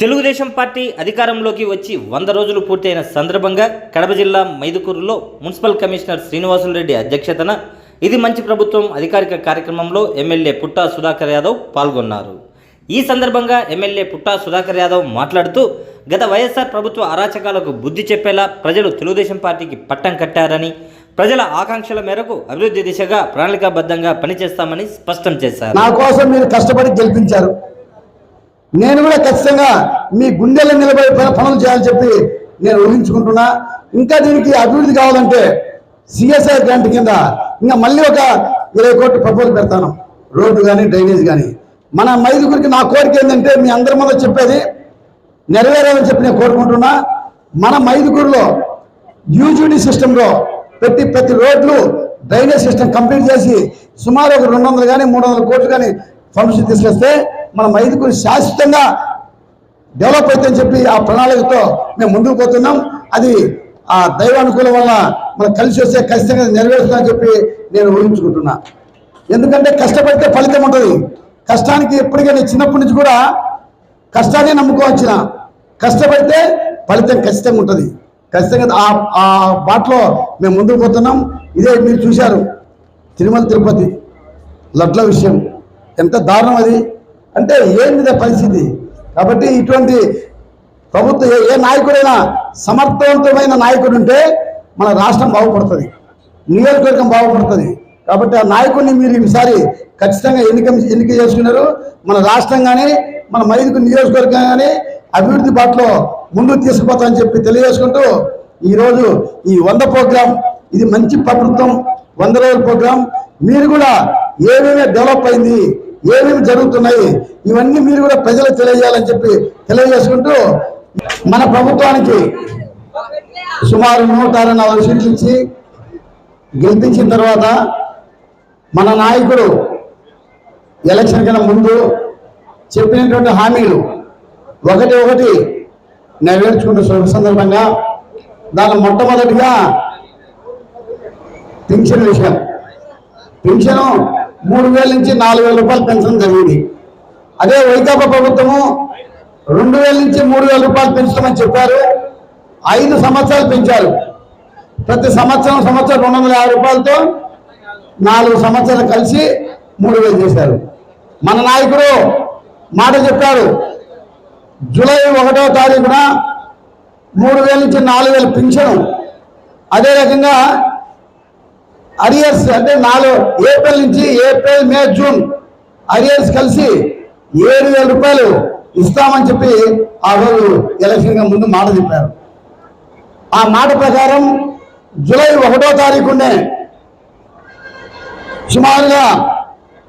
Telugu Desam party అధికారంలోకి వచ్చి వంద రోజులు పూర్తయిన సందర్భంగా కడప జిల్లా మైదుకూరులో మున్సిపల్ కమిషనర్ శ్రీనివాసులరెడ్డి అధ్యక్షతన ఇది మంచి ప్రభుత్వం అధికారిక కార్యక్రమంలో ఎమ్మెల్యే పుట్టా సుధాకర్ యాదవ్ పాల్గొన్నారు. ఈ సందర్భంగా ఎమ్మెల్యే పుట్టా సుధాకర్ యాదవ్ మాట్లాడుతూ గత వైఎస్ఆర్ ప్రభుత్వ అరాచకాలకు బుద్ధి చెప్పేలా ప్రజలు తెలుగుదేశం పార్టీకి పట్టం కట్టారని ప్రజల ఆకాంక్షల మేరకు అభివృద్ధి దిశగా ప్రణాళికాబద్ధంగా పనిచేస్తామని స్పష్టం చేశారు. నా కోసం మీరు కష్టపడి గెలిపించారు. నేను కూడా ఖచ్చితంగా మీ గుండెల్లో నిలబడి పనులు చేయాలని చెప్పి నేను ఊహించుకుంటున్నా. ఇంకా దీనికి అభివృద్ధి కావాలంటే సిఎస్ఐ గ్రాంట్ కింద ఇంకా మళ్ళీ ఒక ఇరవై కోట్లు ప్రపోజల్ పెడతాను. రోడ్డు కానీ డ్రైనేజ్ కానీ మన మైదుగురికి నా కోరిక ఏంటంటే మీ అందరి ముందు చెప్పేది నెరవేరాలని చెప్పి నేను కోరుకుంటున్నా. మన మైదుగురులో యూజీడీ సిస్టంలో పెట్టి ప్రతి రోడ్లు డ్రైనేజ్ సిస్టమ్ కంప్లీట్ చేసి సుమారు ఒక రెండు వందలు కానీ మూడు వందల కోట్లు కానీ ఫండ్స్ తీసుకొస్తే మన మైదుగురు శాశ్వతంగా డెవలప్ అవుతుందని చెప్పి ఆ ప్రణాళికతో మేము ముందుకు పోతున్నాం. అది ఆ దైవానుకూలం వల్ల మనం కలిసి వస్తే ఖచ్చితంగా నెరవేరుస్తుందని చెప్పి నేను ఊహించుకుంటున్నా. ఎందుకంటే కష్టపడితే ఫలితం ఉంటుంది. కష్టానికి ఎప్పటికైనా చిన్నప్పటి నుంచి కూడా కష్టాన్ని నమ్ముకోవచ్చిన కష్టపడితే ఫలితం ఖచ్చితంగా ఉంటుంది. ఖచ్చితంగా ఆ ఆ బాటలో మేము ముందుకు పోతున్నాం. ఇదే మీరు చూశారు. తిరుమల తిరుపతి లడ్ల విషయం. ఎంత దారుణం అది? అంటే ఏంది పరిస్థితి? కాబట్టి ఇటువంటి ప్రభుత్వం ఏ- ఏ నాయకుడైనా సమర్థవంతమైన నాయకుడు ఉంటే మన రాష్ట్రం బాగుపడుతుంది. నియోజకవర్గం బాగుపడుతుంది. కాబట్టి ఆ నాయకుడిని మీరు ఈసారి ఖచ్చితంగా ఎన్నిక ఎన్నిక చేసుకున్నారు. మన రాష్ట్రం కానీ మన మైదుకు నియోజకవర్గం కానీ అభివృద్ధి బాటలో ముందుకు తీసుకుపోతామని చెప్పి తెలియజేసుకుంటూ ఈరోజు ఈ వంద ప్రోగ్రాం ఇది మంచి ప్రభుత్వం వంద రోజుల ప్రోగ్రాం. మీరు కూడా ఏమేమి డెవలప్ అయింది ఏమేమి జరుగుతున్నాయి ఇవన్నీ మీరు కూడా ప్రజలకు తెలియజేయాలని చెప్పి తెలియజేసుకుంటూ మన ప్రభుత్వానికి సుమారు నూట అరవై నాలుగు సీట్లు ఇచ్చి గెలిపించిన తర్వాత మన నాయకుడు ఎలక్షన్ కన్నా ముందు చెప్పినటువంటి హామీలు ఒకటి ఒకటి నెరవేర్చుకుంటున్న సందర్భంగా దాని మొట్టమొదటిగా పింఛన్ విషయం. పెన్షను మూడు వేల నుంచి నాలుగు వేల రూపాయలు పెన్షన్ జరిగింది. అదే వైకాపా ప్రభుత్వము రెండు వేల నుంచి మూడు వేల రూపాయలు పెంచుతామని చెప్పారు. ఐదు సంవత్సరాలు పెంచారు. ప్రతి సంవత్సరం సంవత్సరం రెండు వందల యాభై రూపాయలతో నాలుగు సంవత్సరాలు కలిసి మూడు వేలు చేశారు. మన నాయకుడు మాట చెప్పారు. జూలై ఒకటో తారీఖున మూడు వేల నుంచి నాలుగు వేల పింఛను. అదే రకంగా అరియర్స్ అంటే నాలుగు ఏప్రిల్ నుంచి ఏప్రిల్ మే జూన్ అరియర్స్ కలిసి ఏడు వేల రూపాయలు ఇస్తామని చెప్పి ఆ రోజు ఎలక్షన్ ముందు మాట చెప్పారు. ఆ మాట ప్రకారం జూలై ఒకటో తారీఖునే సుమారుగా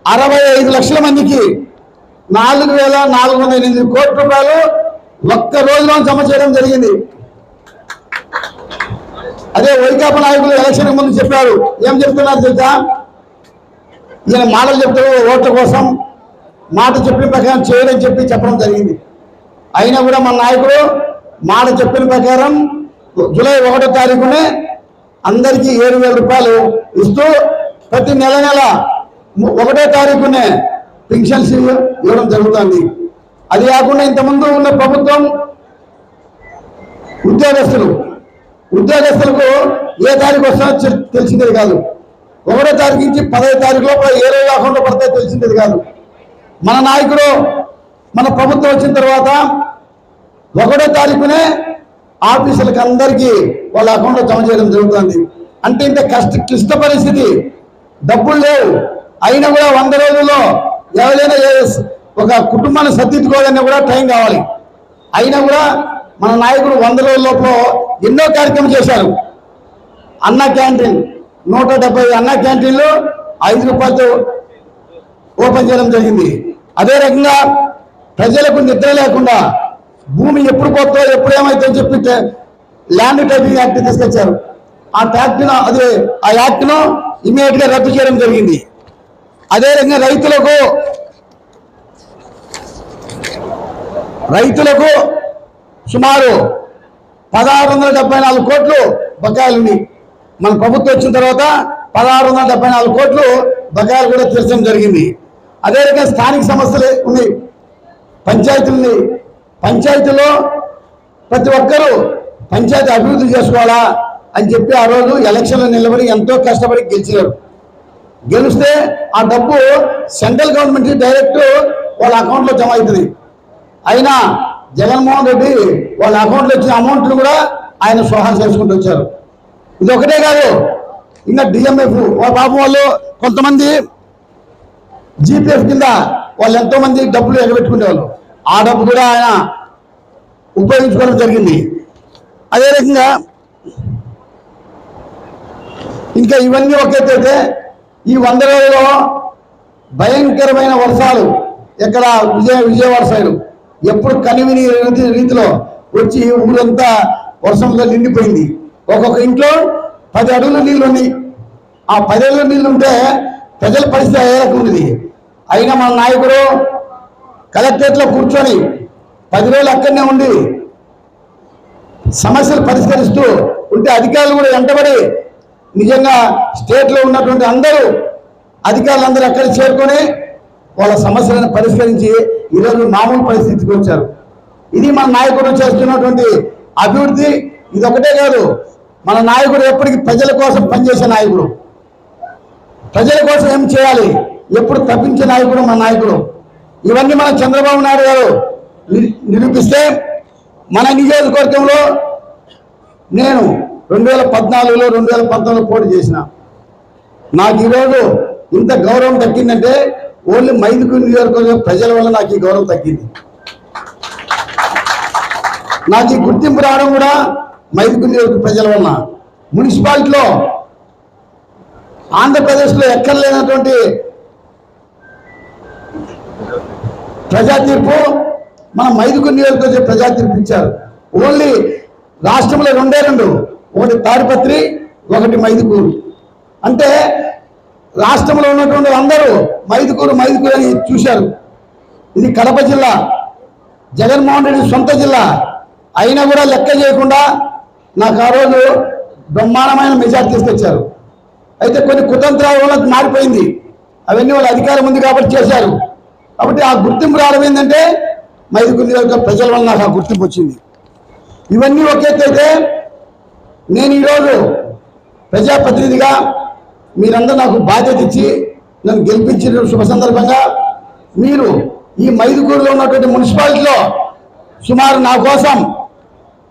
అరవై ఐదు లక్షల మందికి నాలుగు వేల నాలుగు వందల ఎనిమిది కోట్ల రూపాయలు ఒక్క రోజులో జమ చేయడం జరిగింది. అదే వైకాపా నాయకులు ఎలక్షన్ ముందు చెప్పారు. ఏం చెప్తున్నారు తెలుసా? ఈయన మాటలు చెప్తారు ఓట్ల కోసం మాట చెప్పిన ప్రకారం చేయడం చెప్పి చెప్పడం జరిగింది. అయినా కూడా మన నాయకుడు మాట చెప్పిన ప్రకారం జూలై ఒకటో తారీఖునే అందరికీ ఏడు వేల రూపాయలు ఇస్తూ ప్రతి నెల నెల ఒకటో తారీఖునే పెన్షన్స్ ఇవ్వడం జరుగుతుంది. అది కాకుండా ఇంతకుముందు ఉన్న ప్రభుత్వం ఉద్యోగస్తులు ఉద్యోగస్తులకు ఏ తారీఖు వస్తుందో తెలిసిందేది కాదు. ఒకటో తారీఖు నుంచి పదహైదు తారీఖు లోపల ఏ రోజు అకౌంట్లో పడితే తెలిసిందేది కాదు. మన నాయకుడు మన ప్రభుత్వం వచ్చిన తర్వాత ఒకటో తారీఖునే ఆఫీసులకు అందరికీ వాళ్ళ అకౌంట్లో జమ చేయడం జరుగుతుంది. అంటే ఇంత కష్ట క్లిష్ట పరిస్థితి. డబ్బులు లేవు. అయినా కూడా వంద రోజుల్లో ఎవరైనా ఏ- ఒక కుటుంబాన్ని సర్దిద్దుకోవాలన్నా కూడా టైం కావాలి. అయినా కూడా మన నాయకుడు వంద రోజుల లోపల ఎన్నో కార్యక్రమం చేశారు. అన్న క్యాంటీన్ నూట డెబ్బై అన్న క్యాంటీన్లు ఐదు రూపాయలతో ఓపెన్ చేయడం జరిగింది. అదే రకంగా ప్రజలకు నిద్ర లేకుండా భూమి ఎప్పుడు పోతుందో ఎప్పుడు ఏమైతే చెప్పి ల్యాండ్ టైపింగ్ యాక్ట్ తీసుకొచ్చారు. ఆ యాక్ట్ను అదే ఆ యాక్ట్ను ఇమీడియట్గా రద్దు చేయడం జరిగింది. అదే రకంగా రైతులకు రైతులకు సుమారు పదహారు వందల డెబ్బై నాలుగు కోట్లు బకాయిలు ఉన్నాయి. మన ప్రభుత్వం వచ్చిన తర్వాత పదహారు వందల డెబ్బై నాలుగు కోట్లు బకాయిలు కూడా తీర్చడం జరిగింది. అదేవిధంగా స్థానిక సమస్యలు ఉన్నాయి పంచాయతీలని పంచాయతీలో ప్రతి ఒక్కరూ పంచాయతీ అభివృద్ధి చేసుకోవాలా అని చెప్పి ఆ రోజు ఎలక్షన్లో నిలబడి ఎంతో కష్టపడి గెలిచినారు. గెలిస్తే ఆ డబ్బు సెంట్రల్ గవర్నమెంట్ డైరెక్ట్ వాళ్ళ అకౌంట్లో జమ అవుతుంది. అయినా జగన్మోహన్ రెడ్డి వాళ్ళ అకౌంట్లో వచ్చిన అమౌంట్ను కూడా ఆయన సోహా చేసుకుంటూ వచ్చారు. ఇది ఒకటే కాదు ఇంకా డిఎంఎఫ్ వాళ్ళ పాపం వాళ్ళు కొంతమంది జీపీఎఫ్ కింద వాళ్ళు ఎంతోమంది డబ్బులు ఎగబెట్టుకునేవాళ్ళు. ఆ డబ్బు కూడా ఆయన ఉపయోగించుకోవడం జరిగింది. అదే రకంగా ఇంకా ఇవన్నీ ఒక అయితే ఈ వంద రోజుల్లో భయంకరమైన వర్షాలు ఎక్కడ విజయ విజయవాడ సైడు. ఎప్పుడు కనివిని రీతిలో వచ్చి ఊరంతా వర్షంలో నిండిపోయింది. ఒక్కొక్క ఇంట్లో పది అడుగుల నీళ్ళు ఉన్నాయి ఆ పది అడుగుల నీళ్ళు ఉంటే ప్రజల పరిస్థితి ఏ రకం ఉంది అయినా మన నాయకుడు కలెక్టరేట్లో కూర్చొని పది రోజులు అక్కడనే ఉండి సమస్యలు పరిష్కరిస్తూ ఉంటే అధికారులు కూడా వెంటబడి నిజంగా స్టేట్లో ఉన్నటువంటి అందరూ అధికారులందరూ అక్కడ చేరుకొని వాళ్ళ సమస్యలను పరిష్కరించి ఈరోజు మామూలు పరిస్థితికి వచ్చారు. ఇది మన నాయకుడు చేస్తున్నటువంటి అభివృద్ధి ఇది ఒకటే కాదు మన నాయకుడు ఎప్పటికీ ప్రజల కోసం పనిచేసే నాయకుడు. ప్రజల కోసం ఏం చేయాలి? ఎప్పుడు తప్పించే నాయకుడు మన నాయకుడు. ఇవన్నీ మన చంద్రబాబు నాయుడు గారు ని- నిరూపిస్తే మన నియోజకవర్గంలో నేను రెండు వేల పద్నాలుగులో రెండు వేల పంతొమ్మిదిలో పోటీ చేసిన. నాకు ఈరోజు ఇంత గౌరవం దక్కిందంటే ఓన్లీ మైదుకు నియోజకవర్గం ప్రజల వల్ల నాకు ఈ గౌరవం తగ్గింది. నాకు ఈ గుర్తింపు రావడం కూడా మైదుకు నియోజక ప్రజల వల్ల మున్సిపాలిటీలో ఆంధ్రప్రదేశ్లో ఎక్కడ లేనటువంటి ప్రజా తీర్పు మన మైదుకు నియోజకవర్గ ప్రజా తీర్పు ఇచ్చారు. ఓన్లీ రాష్ట్రంలో రెండే రెండు. ఒకటి తాడిపత్రి ఒకటి మైదుకూరు. అంటే రాష్ట్రంలో ఉన్నటువంటి అందరూ మైదుకూరు మైదుకూరు అని చూశారు. ఇది కడప జిల్లా జగన్మోహన్ రెడ్డి సొంత జిల్లా. అయినా కూడా లెక్క చేయకుండా నాకు ఆ రోజు బ్రహ్మాండమైన మెజార్టీ తీసుకొచ్చారు. అయితే కొన్ని కుతంత్రాల వల్ల మారిపోయింది. అవన్నీ వాళ్ళ అధికారం ఉంది కాబట్టి చేశారు. కాబట్టి ఆ గుర్తింపు రావడం ఏంటంటే మైదుగురి యొక్క ప్రజల వల్ల నాకు ఆ గుర్తింపు వచ్చింది. ఇవన్నీ ఒకే అయితే నేను ఈరోజు ప్రజాప్రతినిధిగా మీరందరూ నాకు బాధ్యత ఇచ్చి నన్ను గెలిపించిన శుభ సందర్భంగా మీరు ఈ మైదుగూరులో ఉన్నటువంటి మున్సిపాలిటీలో సుమారు నా కోసం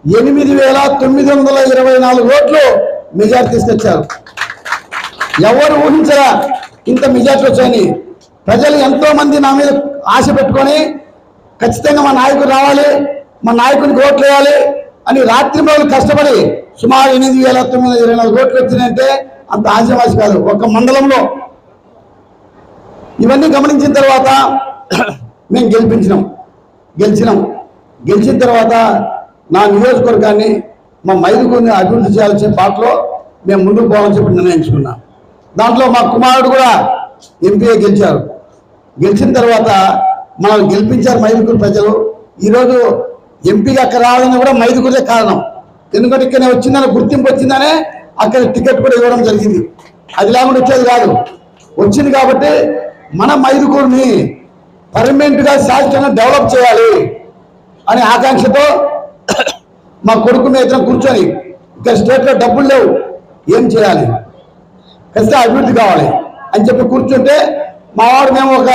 ఎనిమిది వేల తొమ్మిది వందల ఇరవై నాలుగు ఓట్లు మెజార్టీ తీసుకొచ్చారు. ఎవరు ఊహించరా ఇంత మెజార్టీ వచ్చాయని? ప్రజలు ఎంతోమంది నా మీద ఆశ పెట్టుకొని ఖచ్చితంగా మా నాయకుడు రావాలి మా నాయకునికి ఓట్లు వేయాలి అని రాత్రి మొదలు కష్టపడి సుమారు ఎనిమిది వేల తొమ్మిది వందల ఇరవై నాలుగు ఓట్లు వచ్చినాయంటే అంత ఆశావాసి కాదు. ఒక మండలంలో ఇవన్నీ గమనించిన తర్వాత మేము గెలిపించినాం. గెలిచినాం. గెలిచిన తర్వాత నా నియోజకవర్గాన్ని మా మైదుగురిని అభివృద్ధి చేయాల్సిన పాటలో మేము ముందుకు పోవాలని చెప్పి నిర్ణయించుకున్నాం. దాంట్లో మా కుమారుడు కూడా ఎంపీఏ గెలిచారు. గెలిచిన తర్వాత మనం గెలిపించారు మైదుగురు ప్రజలు. ఈరోజు ఎంపీగా అక్కడ రావాలని కూడా మైదుగురే కారణం. ఎందుకంటే ఇక్కడ వచ్చిందని గుర్తింపు వచ్చిందనే అక్కడ టికెట్ కూడా ఇవ్వడం జరిగింది. అది లేకుండా వచ్చేది కాదు. వచ్చింది కాబట్టి మన మైదుకూరుని పర్మనెంట్గా శాశ్వతంగా డెవలప్ చేయాలి అనే ఆకాంక్షతో మా కొడుకు మీద కూర్చొని ఇక్కడ స్టేట్లో డబ్బులు లేవు. ఏం చేయాలి? ఖచ్చితంగా అభివృద్ధి కావాలి అని చెప్పి కూర్చుంటే మా వాడు మేము ఒక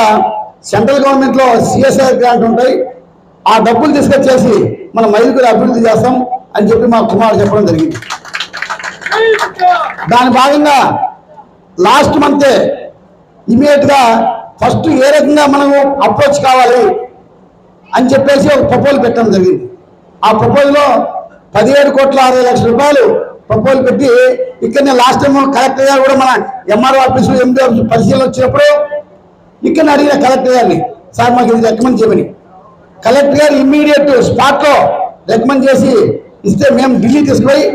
సెంట్రల్ గవర్నమెంట్లో సిఎస్ఐ గ్రాంట్ ఉంటాయి. ఆ డబ్బులు తీసుకొచ్చేసి మన మైదుకూరు అభివృద్ధి చేస్తాం అని చెప్పి మా కుమారుడు చెప్పడం జరిగింది. దాని భాగంగా లాస్ట్ మంతే ఇమీడియట్గా ఫస్ట్ ఏ రకంగా మనము అప్రోచ్ కావాలి అని చెప్పేసి ఒక ప్రపోజల్ పెట్టడం జరిగింది. ఆ ప్రపోజల్లో పదిహేడు కోట్ల అరవై లక్షల రూపాయలు ప్రపోజల్ పెట్టి ఇక్కడనే లాస్ట్ టైం కలెక్టర్ గారు కూడా మన ఎంఆర్ఓ ఆఫీసు ఎండి ఆఫీసు పరిశీలన వచ్చినప్పుడు ఇక్కడ అడిగిన కలెక్టర్ గారిని సార్ మాకు ఇది రికమెండ్ చేయమని. కలెక్టర్ గారు ఇమ్మీడియట్ స్పాట్లో రికమెండ్ చేసి ఇస్తే మేము ఢిల్లీ తీసుకుపోయి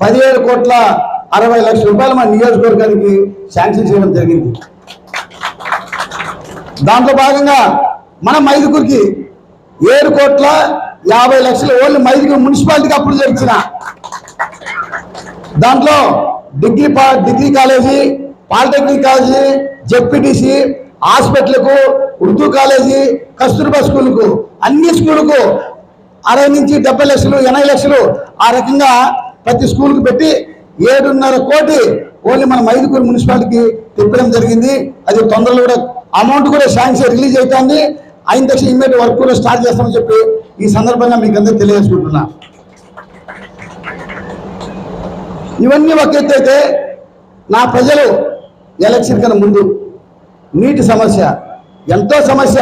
పదిహేడు కోట్ల అరవై లక్షల రూపాయలు మన నియోజకవర్గానికి శాంక్షన్ చేయడం జరిగింది. దాంట్లో భాగంగా మన మైదుకూరికి ఏడు కోట్ల యాభై లక్షలు ఓన్లీ మైదుగురు మున్సిపాలిటీకి అప్పుడు జరిచిన దాంట్లో డిగ్రీ పా degree college polytechnic college ZPTC హాస్పిటల్కు ఉర్దూ కాలేజీ కస్తూర్బా స్కూల్కు అన్ని స్కూల్కు అరవై నుంచి డెబ్బై లక్షలు ఎనభై లక్షలు ఆ రకంగా ప్రతి స్కూల్కి పెట్టి ఏడున్నర కోటి ఓన్లీ మనం ఐదుగురు మున్సిపాలిటీకి తిప్పడం జరిగింది. అది తొందరలో కూడా అమౌంట్ కూడా శాంక్షన్ రిలీజ్ అవుతుంది. అయిన తక్షణ ఇమ్మీడియట్ వర్క్ కూడా స్టార్ట్ చేస్తామని చెప్పి ఈ సందర్భంగా మీకు అందరూ తెలియజేసుకుంటున్నా. ఇవన్నీ ఒక ఎత్తైతే నా ప్రజలు ఎలక్షన్ కన్నా ముందు నీటి సమస్య ఎంతో సమస్య.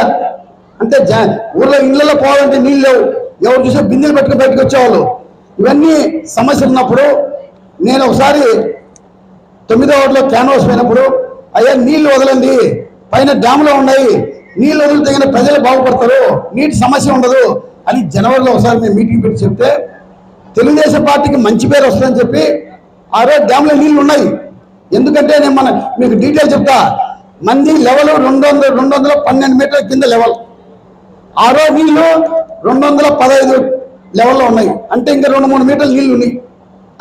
అంటే జా ఊర్లో ఇళ్ళలో పోవాలంటే నీళ్ళు లేవు. ఎవరు చూసే బిందెలు పెట్టుకుని బయటకు వచ్చేవాళ్ళు. ఇవన్నీ సమస్యలు ఉన్నప్పుడు నేను ఒకసారి తొమ్మిదో వార్డులో క్యాన్వాస్ పోయినప్పుడు అయ్యా నీళ్ళు వదలండి. పైన డ్యాములో ఉన్నాయి. నీళ్ళు వదిలితే ప్రజలు బాగుపడతారు. నీటి సమస్య ఉండదు. అని జనవరిలో ఒకసారి మేము మీటింగ్ పెట్టి చెప్తే తెలుగుదేశం పార్టీకి మంచి పేరు వస్తుందని చెప్పి ఆ రోజు డ్యామ్లో నీళ్ళు ఉన్నాయి. ఎందుకంటే నేను మన మీకు డీటెయిల్ చెప్తా. మంది లెవెల్ రెండు వందల రెండు వందల పన్నెండు మీటర్ల కింద లెవెల్. ఆ రోజు నీళ్ళు రెండు వందల పదహైదు లెవెల్లో ఉన్నాయి. అంటే ఇంకా రెండు మూడు మీటర్లు నీళ్ళు ఉన్నాయి.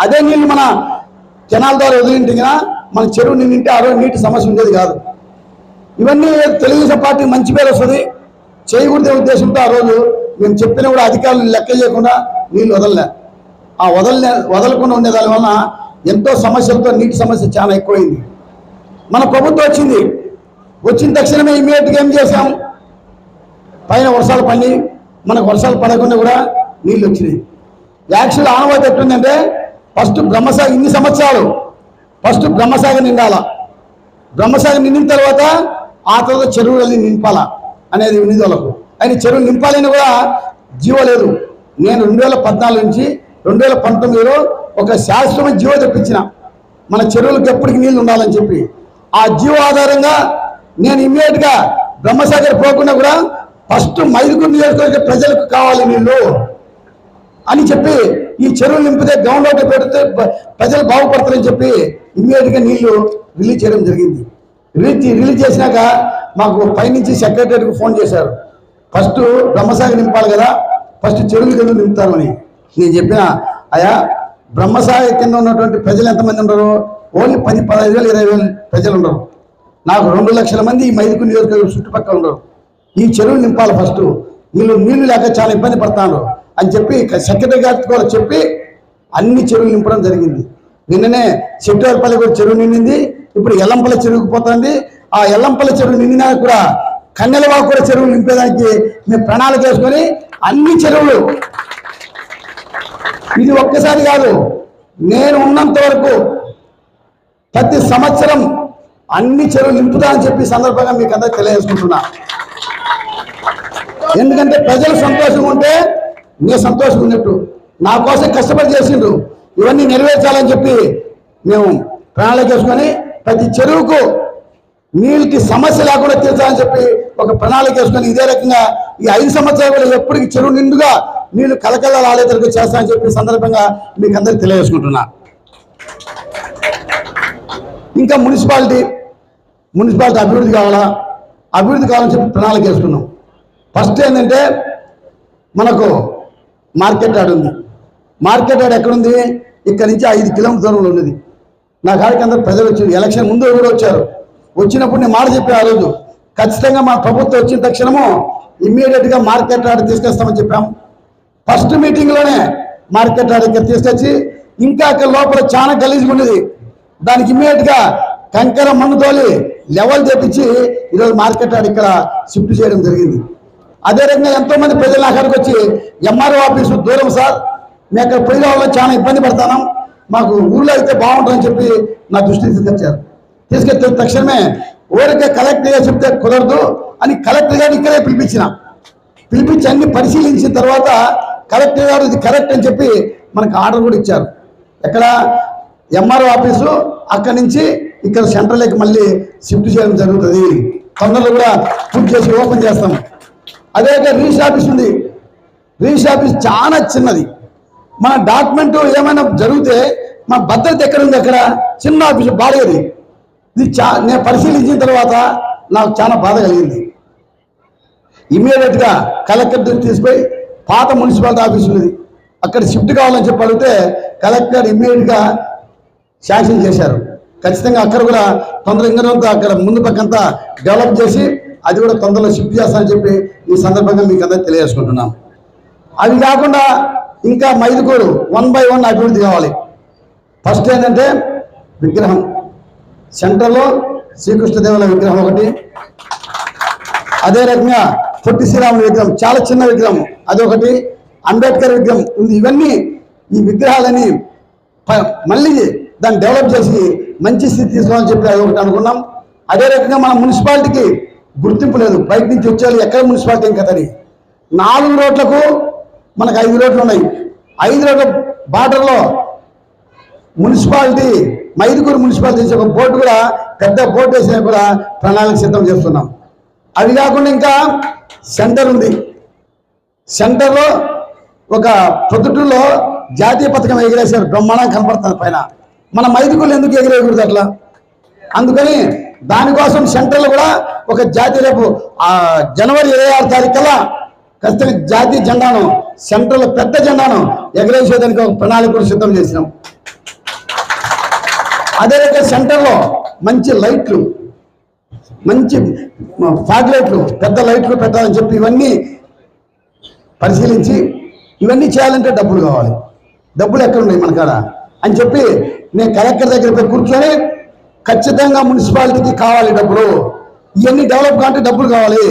అదే నీళ్ళు మన కెనాల ద్వారా వదిలింటే మన చెరువు నిండింటే ఆ రోజు నీటి సమస్య ఉండేది కాదు. ఇవన్నీ తెలుగుదేశం పార్టీ మంచి పేరు వస్తుంది. చేయకూడదే ఉద్దేశంతో ఆ రోజు మేము చెప్పినా కూడా అధికారులు లెక్క చేయకుండా నీళ్ళు వదలలే. ఆ వదలలే వదలకుండా ఉండే దాని వలన ఎంతో సమస్యలతో నీటి సమస్య చాలా ఎక్కువైంది. మన ప్రభుత్వం వచ్చింది. వచ్చిన తక్షణమే ఇమీడియట్గా ఏం చేశాం? పైన వర్షాలు పడి మనకు వర్షాలు పడకుండా కూడా నీళ్ళు వచ్చినాయి యాక్చువల్ ఆనవాయితీ ఎట్టుందంటే ఫస్ట్ బ్రహ్మసాగర్ ఇన్ని సంవత్సరాలు ఫస్ట్ బ్రహ్మసాగర్ నిండాల. బ్రహ్మసాగర్ నిండిన తర్వాత ఆ తర్వాత చెరువులని నింపాల అనేది నిధులకు ఆయన చెరువు నింపాలని కూడా జీవో లేదు. నేను రెండు వేల పద్నాలుగు నుంచి రెండు వేల పంతొమ్మిదిలో ఒక శాశ్వత జీవో తెప్పించిన. మన చెరువులకు ఎప్పటికి నీళ్ళు ఉండాలని చెప్పి. ఆ జీవో ఆధారంగా నేను ఇమ్మీడియట్గా బ్రహ్మసాగర్ పోకుండా కూడా ఫస్ట్ మైదుగురు నియోజకవర్గ ప్రజలకు కావాలి నీళ్ళు. అని చెప్పి ఈ చెరువులు నింపితే గ్రౌండ్ పెడితే ప్రజలు బాగుపడతారని చెప్పి ఇమ్మీడియట్గా నీళ్ళు రిలీజ్ చేయడం జరిగింది. రిలీజ్ రిలీజ్ చేసినాక మాకు పైనుంచి సెక్రటరీకి ఫోన్ చేశారు. ఫస్ట్ బ్రహ్మసాగర్ నింపాలి కదా ఫస్ట్ చెరువులు కింద నింపుతామని నేను చెప్పిన అయా బ్రహ్మసాగర్ కింద ఉన్నటువంటి ప్రజలు ఎంతమంది ఉండరు? ఓన్లీ పది పదహైదు వేలు ఇరవై వేలు ప్రజలు ఉండరు. నాకు రెండు లక్షల మంది ఈ మైదుకు నియోజకవర్గం చుట్టుపక్కల ఉండరు. ఈ చెరువులు నింపాలి ఫస్ట్. వీళ్ళు నీళ్ళు లేక చాలా ఇబ్బంది పడతాను అని చెప్పి సెక్రటరీ గారికి కూడా చెప్పి అన్ని చెరువులు నింపడం జరిగింది. నిన్ననే చెట్టువారిపల్లి కూడా చెరువు నిండింది. ఇప్పుడు ఎల్లంపల్లి చెరువుకు పోతుంది. ఆ ఎల్లంపల్లి చెరువు నిండినా కూడా కన్నెలవాకు కూడా చెరువులు నింపేదానికి మేము ప్రణాళిక వేసుకొని అన్ని చెరువులు ఇది ఒక్కసారి కాదు నేను ఉన్నంత వరకు ప్రతి సంవత్సరం అన్ని చెరువులు నింపుతా అని చెప్పి సందర్భంగా మీకు అందరూ తెలియజేసుకుంటున్నా. ఎందుకంటే ప్రజలు సంతోషంగా ఉంటే నీ సంతోషంగా ఉన్నట్టు నా కోసం కష్టపడి చేసిండ్రు. ఇవన్నీ నెరవేర్చాలని చెప్పి మేము ప్రణాళిక చేసుకొని ప్రతి చెరువుకు నీళ్ళకి సమస్య లేకుండా తీర్చాలని చెప్పి ఒక ప్రణాళిక వేసుకొని ఇదే రకంగా ఈ ఐదు సంవత్సరాలు ఎప్పటికీ చెరువు నిండుగా నీళ్ళు కలకల రాలేదరకు చేస్తానని చెప్పి సందర్భంగా మీకు అందరికి తెలియజేసుకుంటున్నా. ఇంకా మున్సిపాలిటీ మున్సిపాలిటీ అభివృద్ధి కావాలా? అభివృద్ధి కావాలని చెప్పి ప్రణాళిక వేసుకున్నాం ఫస్ట్ ఏంటంటే మనకు మార్కెట్ యార్డ్ ఉంది. మార్కెట్ యార్డ్ ఎక్కడుంది? ఇక్కడ నుంచి ఐదు కిలోమీటర్ దూరంలో ఉన్నది. నా కాడికి అందరు ప్రజలు వచ్చారు ఎలక్షన్ ముందు కూడా వచ్చారు. వచ్చినప్పుడు నేను మాట చెప్పి ఆ రోజు ఖచ్చితంగా మా ప్రభుత్వం వచ్చిన తక్షణము ఇమ్మీడియట్గా మార్కెట్ యార్డ్ తీసుకొస్తామని చెప్పాము ఫస్ట్ మీటింగ్లోనే మార్కెట్ యార్డ్ ఇక్కడ తీసుకొచ్చి ఇంకా అక్కడ లోపల చాలా గలీజ్గా ఉన్నది. దానికి ఇమ్మీడియట్గా కంకర మన్ను తోలి లెవెల్ తెప్పించి ఈరోజు మార్కెట్ యార్డ్ ఇక్కడ షిఫ్ట్ చేయడం జరిగింది. అదే రకంగా ఎంతో మంది ప్రజలు అక్కడికి వచ్చి ఎంఆర్ఓ ఆఫీసు దూరం సార్. మేము అక్కడ పోయిన వాళ్ళు చాలా ఇబ్బంది పడతాను మాకు ఊళ్ళో అయితే బాగుంటుందని చెప్పి నా దృష్టికి తీసుకొచ్చారు. తీసుకొచ్చిన తక్షణమే ఊరికే కలెక్టర్గా చెప్తే కుదరదు అని కలెక్టర్ గారిని ఇక్కడే పిలిపించిన. పిలిపించి అన్ని పరిశీలించిన తర్వాత కలెక్టర్ గారు ఇది కరెక్ట్ అని చెప్పి మనకు ఆర్డర్ కూడా ఇచ్చారు. ఎక్కడ? ఎంఆర్ఓ ఆఫీసు అక్కడి నుంచి ఇక్కడ సెంట్రల్కి మళ్ళీ షిఫ్ట్ చేయడం జరుగుతుంది. తొందరలో కూడా పూర్తి చేసి ఓపెన్ చేస్తాం. అదే రిజిస్టర్ ఆఫీస్ ఉంది. రిజిస్టర్ ఆఫీస్ చాలా చిన్నది. మన డాక్యుమెంట్ ఏమైనా జరిగితే మన భద్రత ఎక్కడ ఉంది అక్కడ? చిన్న ఆఫీసు బాడేది ఇది చా నేను పరిశీలించిన తర్వాత నాకు చాలా బాధ కలిగింది. ఇమీడియట్గా కలెక్టర్ దృష్టి తీసుకుపోయి పాత మున్సిపాలిటీ ఆఫీస్ ఉన్నది. అక్కడ షిఫ్ట్ కావాలని చెప్పి అడిగితే కలెక్టర్ ఇమీడియట్గా శాంక్షన్ చేశారు. ఖచ్చితంగా అక్కడ కూడా తొందరగా అక్కడ ముందు పక్కంతా డెవలప్ చేసి అది కూడా తొందరలో షిఫ్ట్ చేస్తానని చెప్పి ఈ సందర్భంగా మీకు అందరూ తెలియజేసుకుంటున్నాను అవి కాకుండా ఇంకా మైదుకూరు వన్ బై వన్ అభివృద్ధి కావాలి. ఫస్ట్ ఏంటంటే విగ్రహం. సెంటర్లో శ్రీకృష్ణదేవుల విగ్రహం ఒకటి. అదే రకంగా పొట్టి శ్రీరాముల విగ్రహం. చాలా చిన్న విగ్రహం. అదొకటి. అంబేద్కర్ విగ్రహం ఉంది. ఇవన్నీ ఈ విగ్రహాలని ప- మళ్ళీ దాన్ని డెవలప్ చేసి మంచి స్థితి తీసుకోవాలని చెప్పి అది ఒకటి అనుకున్నాం. అదే రకంగా మన మున్సిపాలిటీకి గుర్తింపు లేదు. బయట నుంచి వచ్చేవాళ్ళు ఎక్కడ మున్సిపాలిటీ కదని నాలుగు రోడ్లకు మనకు ఐదు రోడ్లు ఉన్నాయి. ఐదు రోడ్ల బార్డర్లో మున్సిపాలిటీ మైదుకూరు మున్సిపాలిటీ చేసే ఒక బోర్డు కూడా పెద్ద బోర్డు వేసినా కూడా ప్రణాళిక సిద్ధం చేస్తున్నాం. అవి కాకుండా ఇంకా సెంటర్ ఉంది. సెంటర్లో ఒక ప్రొద్దుటూరులో జాతీయ పథకం ఎగిరేశారు. బ్రహ్మాండం కనపడుతుంది పైన. మన మైదుకూరులు ఎందుకు ఎగిరేయకూడదు అట్లా? అందుకని దానికోసం సెంటర్లో కూడా ఒక జాతీయ రేపు జనవరి ఇరవై ఆరు తారీఖు కల్లా ఖచ్చితంగా జాతీయ జెండాను సెంటర్లో పెద్ద జెండాను ఎగరేసేదానికి ఒక ప్రణాళిక కూడా సిద్ధం చేసినాం. అదే రకంగా సెంటర్లో మంచి లైట్లు మంచి ఫాగ్ లైట్లు పెద్ద లైట్లు పెట్టాలని చెప్పి ఇవన్నీ పరిశీలించి ఇవన్నీ చేయాలంటే డబ్బులు కావాలి. డబ్బులు ఎక్కడ ఉన్నాయి మన కాడ అని చెప్పి నేను కలెక్టర్ దగ్గర పోయి కూర్చొని ఖచ్చితంగా మున్సిపాలిటీకి కావాలి డబ్బులు ఇవన్నీ డెవలప్ కావాలంటే డబ్బులు కావాలి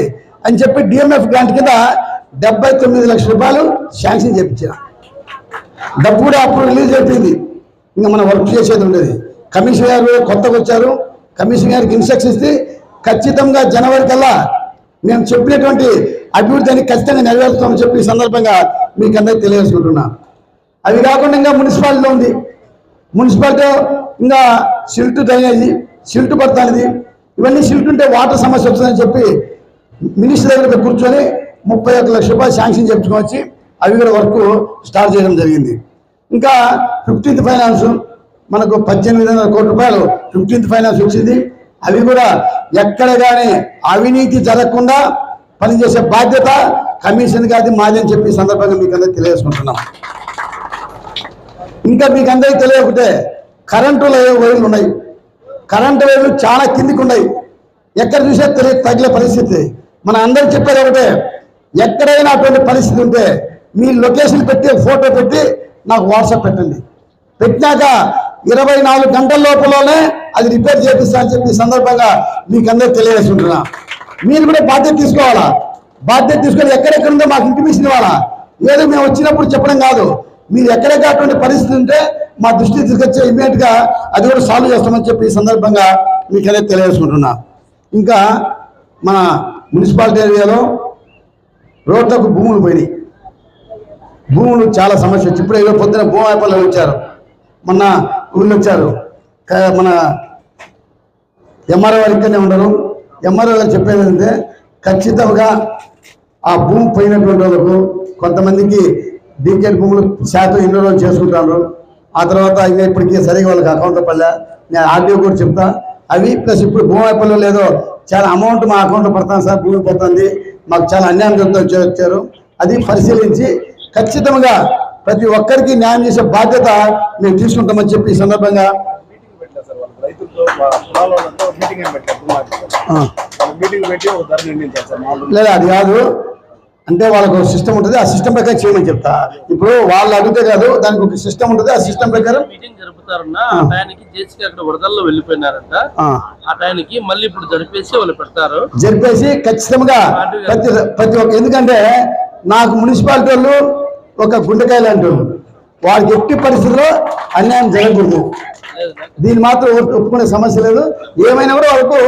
అని చెప్పి డిఎంఎఫ్ గ్రాంట్ కింద డెబ్బై తొమ్మిది లక్షల రూపాయలు శాంక్షన్ చేయించిన డబ్బు కూడా అప్పుడు రిలీజ్ అయిపోయింది. ఇంకా మనం వర్క్ చేసేది ఉండేది. కమిషనర్ గారు కొత్తగా వచ్చారు. కమిషనర్ గారికి ఇన్స్ట్రక్షన్ ఇస్తే ఖచ్చితంగా జనవరి కల్లా మేము చెప్పినటువంటి అభివృద్ధిని ఖచ్చితంగా నెరవేరుస్తామని చెప్పి ఈ సందర్భంగా మీకు అందరికీ తెలియజేసుకుంటున్నా. అవి కాకుండా ఇంకా మున్సిపాలిటీలో ఉంది. మున్సిపాలిటీ ఇంకా సిల్ట్ డ్రైనేజీ సిల్ట్ పడతానిది. ఇవన్నీ సిల్ట్ ఉంటే వాటర్ సమస్య వస్తుందని చెప్పి మినిస్టర్ దగ్గర కూర్చొని ముప్పై ఒక్క లక్ష రూపాయలు శాంక్షన్ చెప్పుకొచ్చి అవి కూడా వర్క్ స్టార్ట్ చేయడం జరిగింది. ఇంకా ఫిఫ్టీన్త్ ఫైనాన్స్ మనకు పద్దెనిమిది వందల కోట్ల రూపాయలు ఫిఫ్టీన్త్ ఫైనాన్స్ వచ్చింది. అవి కూడా ఎక్కడ కానీ అవినీతి జరగకుండా పనిచేసే బాధ్యత కమిషన్ కాదు మాది అని చెప్పి సందర్భంగా మీకు అందరూ తెలియజేసుకుంటున్నాం. ఇంకా మీకు అందరికీ తెలియకుంటే కరెంటు వైర్లు ఉన్నాయి? కరెంటు వైర్లు చాలా కిందికి ఉన్నాయి ఎక్కడ చూసే తెలియ తగిలే పరిస్థితి. మన అందరికి చెప్పేది ఒకటే ఎక్కడైనా అటువంటి పరిస్థితి ఉంటే మీ లొకేషన్ పెట్టి ఫోటో పెట్టి నాకు వాట్సాప్ పెట్టండి. పెట్టినాక ఇరవై నాలుగు గంటల లోపలనే అది రిపేర్ చేపిస్తా అని చెప్పి సందర్భంగా మీకు అందరికి తెలియజేసుకుంటున్నా మీరు కూడా బాధ్యత తీసుకోవాలా? బాధ్యత తీసుకొని ఎక్కడెక్కడ ఉందో మాకు ఇంటిమేషన్ ఇవ్వాలా? ఏదో మేము వచ్చినప్పుడు చెప్పడం కాదు. మీరు ఎక్కడెక్కడ అటువంటి పరిస్థితి ఉంటే మా దృష్టి తీసుకొచ్చే ఇమీడియట్గా అది కూడా సాల్వ్ చేస్తామని చెప్పి ఈ సందర్భంగా మీకు అనేది తెలియజేసుకుంటున్నా. ఇంకా మన మున్సిపాలిటీ ఏరియాలో రోడ్లకు భూములు పోయినాయి. భూములు చాలా సమస్య వచ్చి ఇప్పుడు ఏదో పొద్దున భూమాపల్లి వచ్చారు. మొన్న ఊళ్ళు వచ్చారు. మన ఎంఆర్ఓ గారు ఇక్కడనే ఉండరు ఎంఆర్ఓ గారు చెప్పేది ఏంటంటే ఖచ్చితంగా ఆ భూమి పోయినటువంటి వాళ్ళకు కొంతమందికి డీకేట్ భూములు శాతం ఎన్నో రోజులు చేసుకుంటారు. ఆ తర్వాత ఇంకా ఇప్పటికీ సరిగా వాళ్ళకి అకౌంట్ పడలే. నేను ఆర్డీఓ కూడా చెప్తా. అవి ప్లస్ ఇప్పుడు భూమాపల్లిలో లేదో చాలా అమౌంట్ మా అకౌంట్లో పడుతుంది సార్ భూమి పోతుంది. మాకు చాలా అన్యాయం జరుగుతూ వచ్చారు. అది పరిశీలించి ఖచ్చితంగా ప్రతి ఒక్కరికి న్యాయం చేసే బాధ్యత మేము తీసుకుంటామని చెప్పి ఈ సందర్భంగా లేదా అది కాదు. అంటే వాళ్ళకు సిస్టమ్ ఉంటుంది ఆ సిస్టమ్ ప్రకారం చేయమని చెప్తా. ఇప్పుడు వాళ్ళు అడిగితే కాదు దానికి ఒక సిస్టమ్ ఉంటుంది ఆ సిస్టమ్ ప్రకారం మీటింగ్ జరుపుతారన్న ఆ. టైంకి జేసీకి అక్కడ వరదల్లో వెళ్ళిపోయినారంట. ఆ, టైంకి మళ్ళీ ఇప్పుడు జరిపేసి వాళ్ళు పెడతారు. జరిపేసి ఖచ్చితంగా ప్రతి ప్రతి ఒక్క ఎందుకంటే నాకు మున్సిపాలిటీ వాళ్ళు ఒక గుండెకాయలు అంటారు వాళ్ళకి ఎట్టి పరిస్థితుల్లో అన్యాయం జరగకూడదు. దీన్ని మాత్రం ఒప్పు- ఒప్పుకునే సమస్య లేదు. ఏమైనా కూడా వాళ్ళకు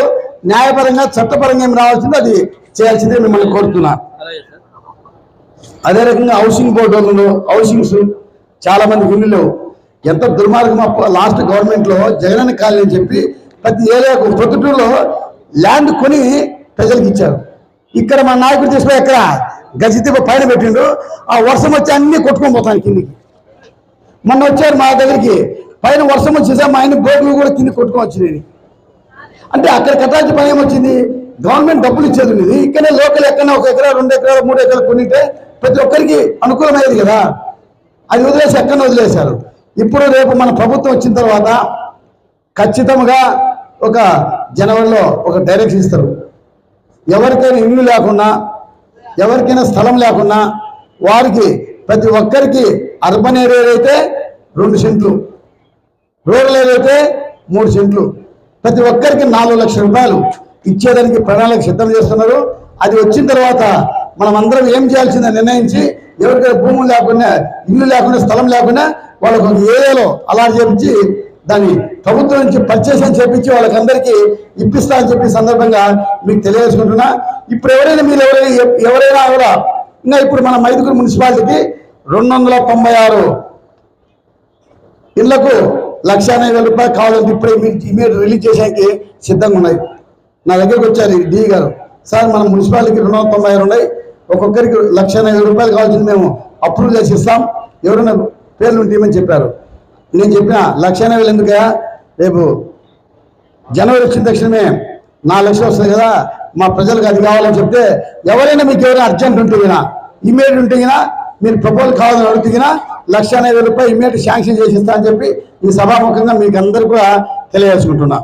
న్యాయపరంగా చట్టపరంగా ఏం రావాల్సిందో అది చేయాల్సిందే మిమ్మల్ని కోరుతున్నా. అదే రకంగా హౌసింగ్ బోర్డు వాళ్ళు హౌసింగ్స్ చాలా మంది ఇల్లు ఎంత దుర్మార్గం లాస్ట్ గవర్నమెంట్లో జగనన్న కాలనీ అని చెప్పి ప్రతి ఏరియాకు ప్రొద్దుటూరులో ల్యాండ్ కొని ప్రజలకు ఇచ్చారు. ఇక్కడ మా నాయకుడు చేసిన ఎక్కడ? గజితిప పైన పెట్టిండు. ఆ వర్షం వచ్చి అన్ని కొట్టుకొని పోతాను కిందికి. మొన్న వచ్చారు మా దగ్గరికి. పైన వర్షం వచ్చేసా మా ఆయన బోర్డులు కూడా కింద కొట్టుకొని వచ్చినాయి. అంటే అక్కడ కట్టాల్సిన పని ఏమొచ్చింది? గవర్నమెంట్ డబ్బులు ఇచ్చేది ఉండేది ఇక్కడే లోకల్ ఎక్కడ ఒక ఎకరా రెండు ఎకరాలు మూడు ఎకరాలు కొనితే ప్రతి ఒక్కరికి అనుకూలమయ్యేది కదా? అది వదిలేసి ఎక్కడ వదిలేశారు. ఇప్పుడు రేపు మన ప్రభుత్వం వచ్చిన తర్వాత ఖచ్చితంగా ఒక జనవరిలో ఒక డైరెక్షన్ ఇస్తారు. ఎవరికైనా ఇల్లు లేకుండా ఎవరికైనా స్థలం లేకుండా వారికి ప్రతి ఒక్కరికి అర్బన్ ఏరియా అయితే రెండు సెంట్లు రూరల్ ఏరియా అయితే మూడు సెంట్లు. ప్రతి ఒక్కరికి నాలుగు లక్షల రూపాయలు ఇచ్చేదానికి ప్రణాళిక సిద్ధం చేస్తున్నారు. అది వచ్చిన తర్వాత మనం అందరం ఏం చేయాల్సిందని నిర్ణయించి ఎవరికైనా భూములు లేకుండా ఇల్లు లేకుండా స్థలం లేకుండా వాళ్ళకు ఒక ఏరియాలో అలా చేపించి దాన్ని ప్రభుత్వం నుంచి పర్చేస్ అని చెప్పించి వాళ్ళకందరికీ ఇప్పిస్తా అని చెప్పి సందర్భంగా మీకు తెలియజేసుకుంటున్నా. ఇప్పుడు ఎవరైనా మీరు ఎవరైనా ఎవరైనా కూడా ఇంకా ఇప్పుడు మన మైదుగురు మున్సిపాలిటీకి రెండు వందల తొంభై ఆరు ఇళ్ళకు లక్ష ఎనభై వేల రూపాయలు కావాలంటే ఇప్పుడే మీరు ఇమీడియట్ రిలీజ్ చేసేకి సిద్ధంగా ఉన్నాయి. నా దగ్గరికి వచ్చారు డి గారు. సార్ మన మున్సిపాలిటీకి రెండు వందల తొంభై ఆరు ఉన్నాయి. ఒక్కొక్కరికి లక్ష రూపాయలు కావాల్సింది మేము అప్రూవ్ చేసి ఇస్తాం. ఎవరైనా పేర్లు ఉంటేమని చెప్పారు? నేను చెప్పిన లక్ష ఎనభై వేలు ఎందుకయా రేపు జనవరి వచ్చిన తక్షణమే నాలుగు లక్షలు వస్తుంది కదా మా ప్రజలకు అది కావాలని చెప్తే ఎవరైనా మీకు ఎవరైనా అర్జెంట్ ఉంటే గినా ఇమీడియట్ ఉంటే మీరు ప్రపోజల్ కావాలని అడిగితే లక్ష ఎనభై రూపాయలు ఇమీడియట్ శాంక్షన్ చేసి ఇస్తా అని చెప్పి ఈ సభాముఖంగా మీకు అందరు కూడా తెలియజేసుకుంటున్నా.